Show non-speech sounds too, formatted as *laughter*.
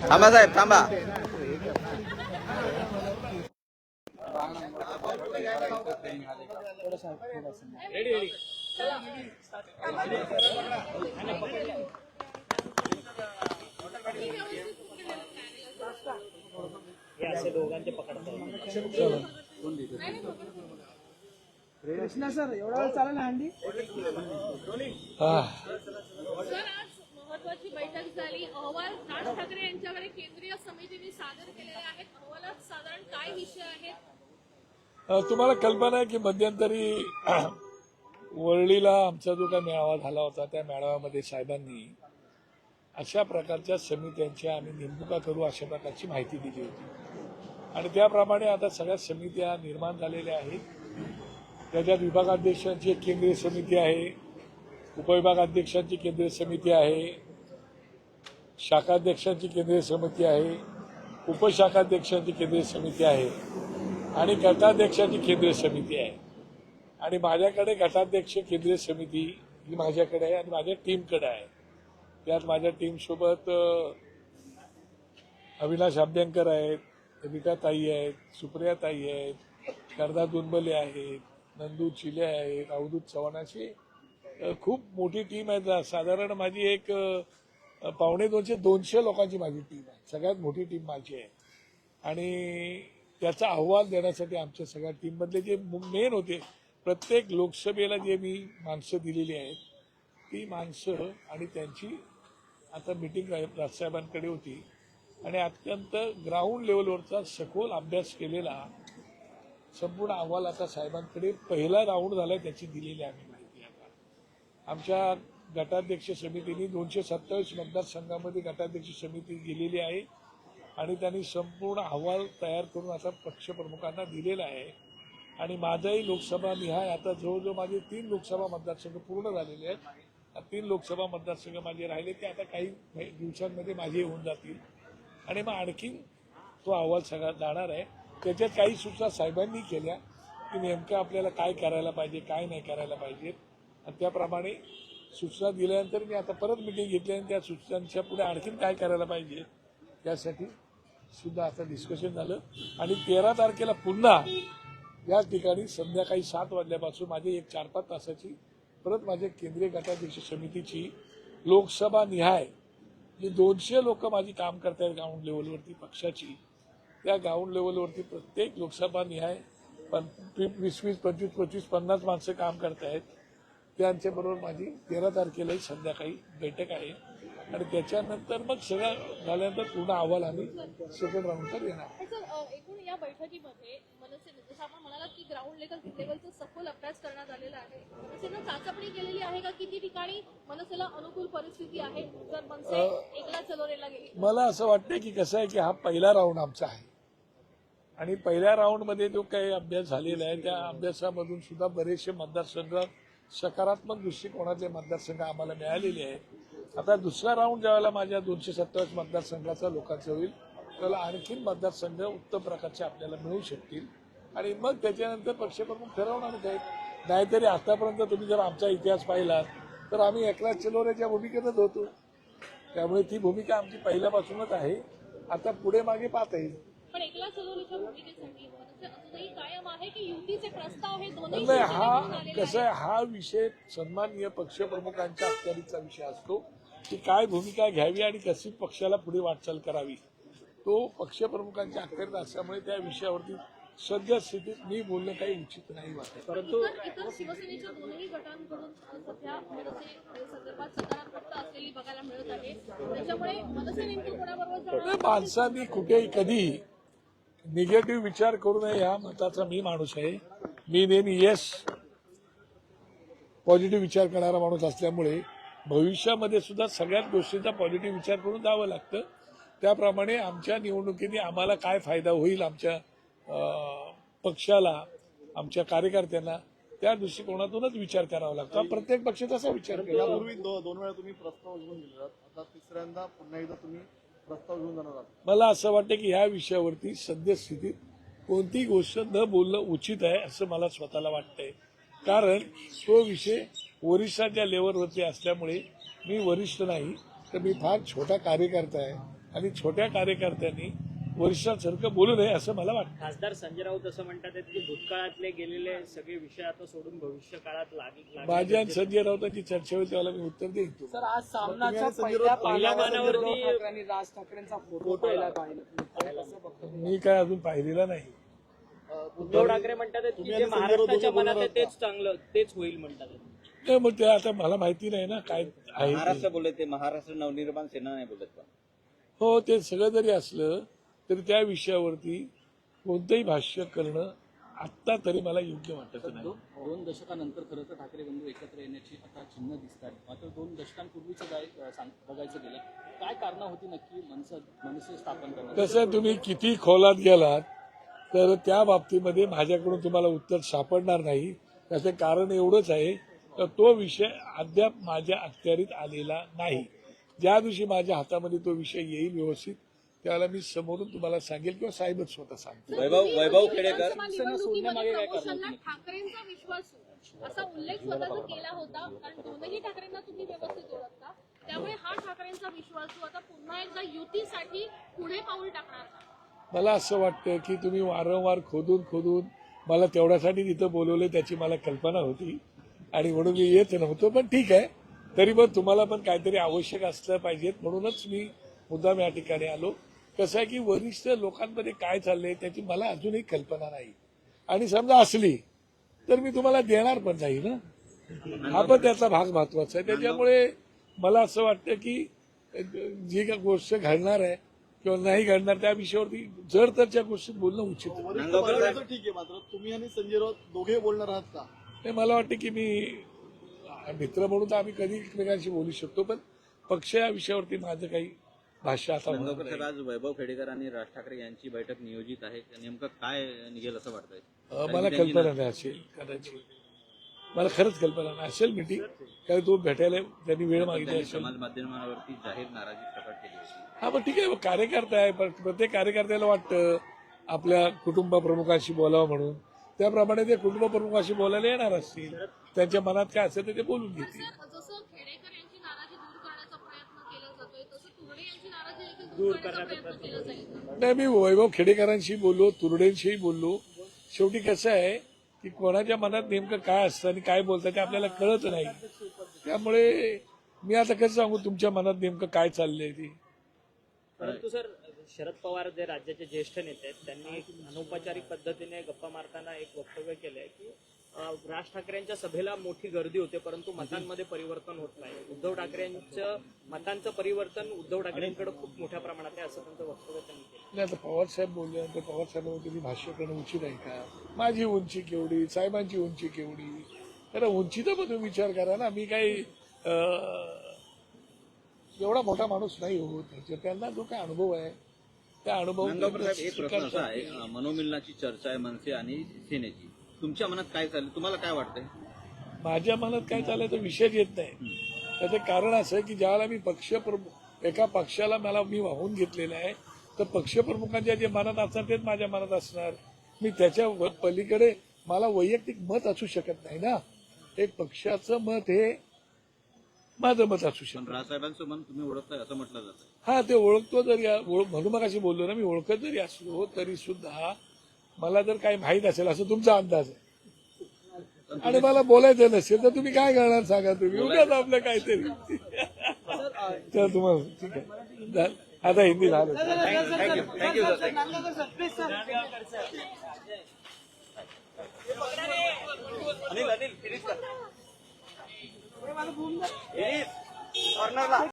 थांबा साहेब थांबा कृष्णा सर एवढा वेळ चालेल हंडी सर आज महत्वाची बैठक झाली. अहवाल राज ठाकरे यांच्याकडे केंद्रीय समितीने सादर केलेले आहेत. अहवालात साधारण काय विषय आहेत? तुम्हाला कल्पना आहे की मध्यंतरी *clears throat* वरळीला आमचा जो काही मेळावा झाला होता त्या मेळाव्यामध्ये साहेबांनी अशा प्रकारच्या समित्यांच्या आम्ही नेमणुका करू अशा प्रकारची माहिती दिली होती. आणि त्याप्रमाणे आता सगळ्या समित्या निर्माण झालेल्या आहेत. त्याच्यात विभागाध्यक्षांची एक केंद्रीय समिती आहे उपविभागाध्यक्षांची केंद्रीय समिती आहे शाखाध्यक्षांची केंद्रीय समिती आहे उपशाखाध्यक्षांची केंद्रीय समिती आहे आणि गटाध्यक्षांची केंद्रीय समिती आहे. आणि माझ्याकडे गटाध्यक्ष केंद्रीय समिती ही माझ्याकडे आहे आणि माझ्या टीमकडे आहे. त्यात माझ्या टीमसोबत अविनाश आभ्यंकर आहेत रीटाताई आहेत सुप्रिया ताई आहेत शारदा दुनबले आहेत नंदू चिले आहेत अवधूत चव्हाण अशी खूप मोठी टीम आहे. साधारण माझी एक पावणे दोनशे दोनशे लोकांची माझी टीम आहे. सगळ्यात मोठी टीम माझी आहे. आणि त्याचा अहवाल देण्यासाठी आमच्या सगळ्या टीममधले जे मेन होते प्रत्येक लोकसभेला जे मी माणसं दिलेली आहेत ती माणसं आणि त्यांची आता मिटिंग राजसाहेबांकडे होती. आणि अत्यंत ग्राउंड लेवलवरचा सखोल अभ्यास केलेला संपूर्ण अहवाल आता साहेबांकडे पहिला राऊंड झाला त्याची दिलेली आम्ही माहिती आता. आमच्या गटाध्यक्ष समितीने दोनशे सत्तावीस मतदारसंघामध्ये गटाध्यक्ष समिती गेलेली आहे आणि त्यांनी संपूर्ण अहवाल तयार करून आता पक्षप्रमुखांना दिलेला आहे. आणि माझाही लोकसभा निहाय आता जवळजवळ माझे तीन लोकसभा मतदारसंघ पूर्ण झालेले आहेत. तीन लोकसभा मतदारसंघ माझे राहिले ते आता काही दिवसांमध्ये माझे होऊन जातील. आणि मग आणखीन तो अहवाल सगळा जाणार आहे. त्याच्यात काही सूचना साहेबांनी केल्या की नेमकं आपल्याला काय करायला पाहिजे काय नाही करायला पाहिजे. आणि त्याप्रमाणे सूचना दिल्यानंतर मी आता परत मिटिंग घेतली आणि त्या सूचनांच्या पुढे आणखीन काय करायला पाहिजे त्यासाठी सुद्धा आता डिस्कशन झालं. आणि तेरा तारखेला पुन्हा या ठिकाणी संध्याकाळी सात वाजल्यापासून माझी एक चार पाच तासाची परत माझ्या केंद्रीय गटाध्यक्ष समितीची लोकसभा निहाय जी दोनशे लोक माझी काम करतायत ग्राउंड लेवलवरती पक्षाची त्या ग्राउंड लेवलवरती प्रत्येक लोकसभा निहाय पण वीस वीस पंचवीस पंचवीस पन्नास माणसं काम करतायत. त्यांच्याबरोबर माझी तेरा तारखेलाही संध्याकाळी बैठक आहे. आणि त्याच्यानंतर मग सगळं झाल्यानंतर पूर्ण अहवाल आम्ही सेकंड राऊंडचा देणार सर अ, एकूण या बैठकीमध्ये मनसे जसं आपण म्हणालात की ग्राउंड लेवल लेवलचा सखोल अभ्यास करण्यात आलेला आहे. मनसेनं चाचपणी केलेली आहे का? किती ठिकाणी मनसेला अनुकूल परिस्थिती आहे? जर मनसे एकला चलोरेला गेली मला असं वाटतं की कसं आहे की हा पहिला राऊंड आमचा आहे. आणि पहिल्या राऊंडमध्ये जो काही अभ्यास झालेला आहे त्या अभ्यासामधून सुद्धा बरेचसे मतदारसंघ सकारात्मक दृष्टिकोनातले मतदारसंघ आम्हाला मिळालेले आहेत. आता दुसरा राऊंड ज्यावेळेला माझ्या दोनशे सत्तावीस मतदारसंघाचा लोकांचा होईल त्याला आणखीन मतदारसंघ उत्तम प्रकारचे आपल्याला मिळू शकतील. आणि मग त्याच्यानंतर पक्षप्रमुख ठरवणार आहेत. नाहीतरी आतापर्यंत तुम्ही जर आमचा इतिहास पाहिलात तर आम्ही एकनाथ चिलोऱ्याच्या भूमिकेतच होतो. त्यामुळे ती भूमिका आमची पहिल्यापासूनच आहे. आता पुढे मागे पाहता येईल. पण एकला भूमिकेसाठी मनसे अजूनही कायम आहे की युतीचे प्रस्ताव हे दोन्ही नाही हा शिवसेनेकडून आलेले कसं आहे हा विषय सन्माननीय पक्षप्रमुखांच्या अखत्यारीचा विषय असतो. की काय भूमिका घ्यावी आणि कशी पक्षाला पुढे वाटचाल करावी? तो पक्षप्रमुखांच्या अखत्यारीत असल्यामुळे त्या विषयावरती सध्या स्थितीत मी बोलणं काही उचित नाही वाटत. परंतु शिवसेनेच्या दोनही गटांकडून अ, सध्या मनसे संदर्भात सकारात्मकता असलेली बघायला मिळत आहे. त्याच्यामुळे मनसे नेमकी कोणाबरोबर जाणार? तर माणसांनी कुठेही कधी निगेटिव्ह विचार करू नये ह्या मताचा मी माणूस आहे. मी नेहमी येस पॉझिटिव्ह विचार करणारा माणूस असल्यामुळे भविष्यामध्ये सुद्धा सगळ्याच गोष्टींचा पॉझिटिव्ह विचार करून जावं लागतं. त्याप्रमाणे आमच्या निवडणुकीने आम्हाला काय फायदा होईल आमच्या पक्षाला आमच्या कार्यकर्त्यांना त्या दृष्टिकोनातूनच विचार करावा लागतो. प्रत्येक पक्ष तसा विचार केला. दोन वेळा तुम्ही प्रस्ताव घेऊन दिला आता तिसऱ्यांदा पुन्हा एकदा तुम्ही मला असं वाटतं की ह्या विषयावरती सद्यस्थितीत कोणतीही गोष्ट न बोलणं उचित आहे असं मला स्वतःला वाटतंय. कारण तो विषय वरिष्ठांच्या लेवलवरती असल्यामुळे मी वरिष्ठ नाही तर मी फार छोटा कार्यकर्ता आहे आणि छोट्या कार्यकर्त्यांनी वरिष्ठांसारखं बोलू नये असं मला वाटतं. खासदार संजय राऊत असं म्हणतात की भूतकाळातले गेलेले सगळे विषय आता सोडून भविष्य काळात लाग माझी आणि संजय राऊतांची चर्चा होईल त्याला मी उत्तर देईन. सर आज सामनाच्या पहिल्या पहिल्या पानावरती- राज ठाकरेंचा फोटो पाहिला पाहिला. मी काय अजून पाहिलेला नाही. उद्धव ठाकरे म्हणतात की जे महाराष्ट्राच्या मनात आहे तेच चांगलं तेच होईल म्हणतात. नाही, मग ते आता मला माहिती नाही ना काय आहे ते. महाराष्ट्र बोलत ते महाराष्ट्र नवनिर्माण सेना नाही बोलत पण हो ते सगळं जरी असलं तरी त्या विषयावरती कोणतंही भाष्य करणं आत्ता तरी मला योग्य वाटत नाही. दोन दशकानंतर खरं तर ठाकरे बंधू एकत्र येण्याची आता चिन्ह दिसत आहेत मात्र दोन दशकांपूर्वीचं बघायचं गेलं काय कारणं होती नक्की मनसे मनसे स्थापन तसं तुम्ही किती खोलात गेलात तर त्या बाबतीमध्ये माझ्याकडून तुम्हाला उत्तर सापडणार नाही. त्याचं कारण एवढंच आहे तर तो विषय अद्याप माझ्या अखत्यारीत आलेला नाही. ज्या दिवशी माझ्या हातामध्ये तो विषय येईल व्यवस्थित त्यावेळेला मी समोरून तुम्हाला सांगेल किंवा साहेबच स्वतः सांगतील. वैभव वैभव खेडेकर. विधानसभा निवडणुकीमध्ये प्रमोशनला ठाकरेंचा विश्वास असा उल्लेख स्वतःचा केला होता. कारण दोनही ठाकरेंना तुम्ही व्यवस्थित ओळखता. त्यामुळे हा ठाकरेंचा विश्वास आता पुन्हा एकदा युतीसाठी पुढे पाऊल टाकणार का? मला असं वाटतं की तुम्ही वारंवार खोदून खोदून मला तेवढ्यासाठी तिथं बोलवले त्याची मला कल्पना होती. आणि म्हणून मी येत नव्हतो पण ठीक आहे. तरी पण तुम्हाला पण काहीतरी आवश्यक असलं पाहिजेत. म्हणूनच मी मुद्दाम या ठिकाणी आलो. कसं आहे की वरिष्ठ लोकांमध्ये काय चाललंय त्याची मला अजूनही कल्पना नाही. आणि समजा असली तर मी तुम्हाला देणार पण नाही ना? हा पण त्याचा भाग महत्त्वाचा आहे. त्याच्यामुळे मला असं वाटतं की जी काही गोष्ट घडणार आहे किंवा नाही घडणार त्या विषयावरती जर तरच्या गोष्टीत बोलणं उचित ठीक आहे मात्र तुम्ही आणि संजय राऊत दोघे बोलणार आहात का? नाही मला वाटतं की मी मित्र म्हणून तर आम्ही कधी एकमेकांशी बोलू शकतो पण पक्ष या विषयावरती माझं काही भाष्य आता आज वैभव खेडेकर आणि राज ठाकरे यांची बैठक नियोजित आहे. नेमकं काय निघेल असं वाटतंय? मला कल्पना नाही असेल कदाचित. मला खरंच कल्पना नाही असेल मिटिंग कारण तो भेटायला त्यांनी वेळ मागितली समाज माध्यमावरती जाहीर नाराजी प्रकट केली होती. हा पण ठीक आहे कार्यकर्ता आहे पण प्रत्येक कार्यकर्त्याला वाटतं आपल्या कुटुंब प्रमुखाशी बोलावं म्हणून. त्याप्रमाणे ते कुटुंब प्रमुखाशी बोलायला येणार असतील. त्यांच्या मनात काय असेल ते ते बोलून घेतील सर जसं खेडेकर यांची नाराजी दूर करण्याचा प्रयत्न केला जातोय तसं तुरडे यांची नाराजी देखील दूर करण्याचा प्रयत्न? नाही मी वैभव खेडेकरांशी बोललो तुरडेंशीही बोललो. शेवटी कसं आहे की कोणाच्या मनात नेमकं काय असतं आणि काय बोलतं ते आपल्याला कळत नाही. त्यामुळे मी आता कसं सांगू तुमच्या मनात नेमकं काय चाललंय ते? परंतु सर शरद पवार जे राज्याचे ज्येष्ठ नेते आहेत त्यांनी अनौपचारिक पद्धतीने गप्पा मारताना एक वक्तव्य केलंय की राज ठाकरेंच्या सभेला मोठी गर्दी होते परंतु मतांमध्ये परिवर्तन होत नाही. उद्धव ठाकरेंचं मतांचं परिवर्तन उद्धव ठाकरेंकडे खूप मोठ्या प्रमाणात आहे असं त्यांचं वक्तव्य त्यांनी केलं. नाही आता पवार साहेब बोलल्यानंतर पवार साहेबांवरती मी भाष्य करणं उचित आहे का? माझी उंची केवढी साहेबांची उंची केवढी? तर उंचीचा पण तुम्ही विचार करा ना मी काही एवढा मोठा माणूस नाही होत त्यांना जो काय अनुभव आहे त्या अनुभव एक प्रश्न असा आहे मनोमिलनाची चर्चा आहे मनसे आणि सेनेची. तुमच्या मनात काय चाललं तुम्हाला काय वाटतंय? माझ्या मनात काय चाललंय तर विषयच येत नाही. त्याचं कारण असं आहे की ज्यावेळेला मी पक्ष प्रमुख एका पक्षाला मला मी वाहून घेतलेलं आहे तर पक्षप्रमुखांच्या जे मनात असणार तेच माझ्या मनात असणार. मी त्याच्या व- पलीकडे मला वैयक्तिक मत असू शकत नाही ना. एक पक्षाचं मत हे माझं मत असू पण शकत राजसाहेबांचं मन तुम्ही ओळखताय असं म्हटलं जातं. हा ते ओळखतो जरी ओळख- म्हणून मग अशी बोललो ना मी ओळखत जरी असलो तरी सुद्धा मला जर काही माहीत असेल असं तुमचा अंदाज आहे. आणि मला बोलायचं नसेल तर तुम्ही काय करणार सांगा तुम्ही? उगाच आपलं काहीतरी. तर तुम्हाला ठीक आहे. आता हिंदी झालं. अनिल अनिल कॉर्नरला.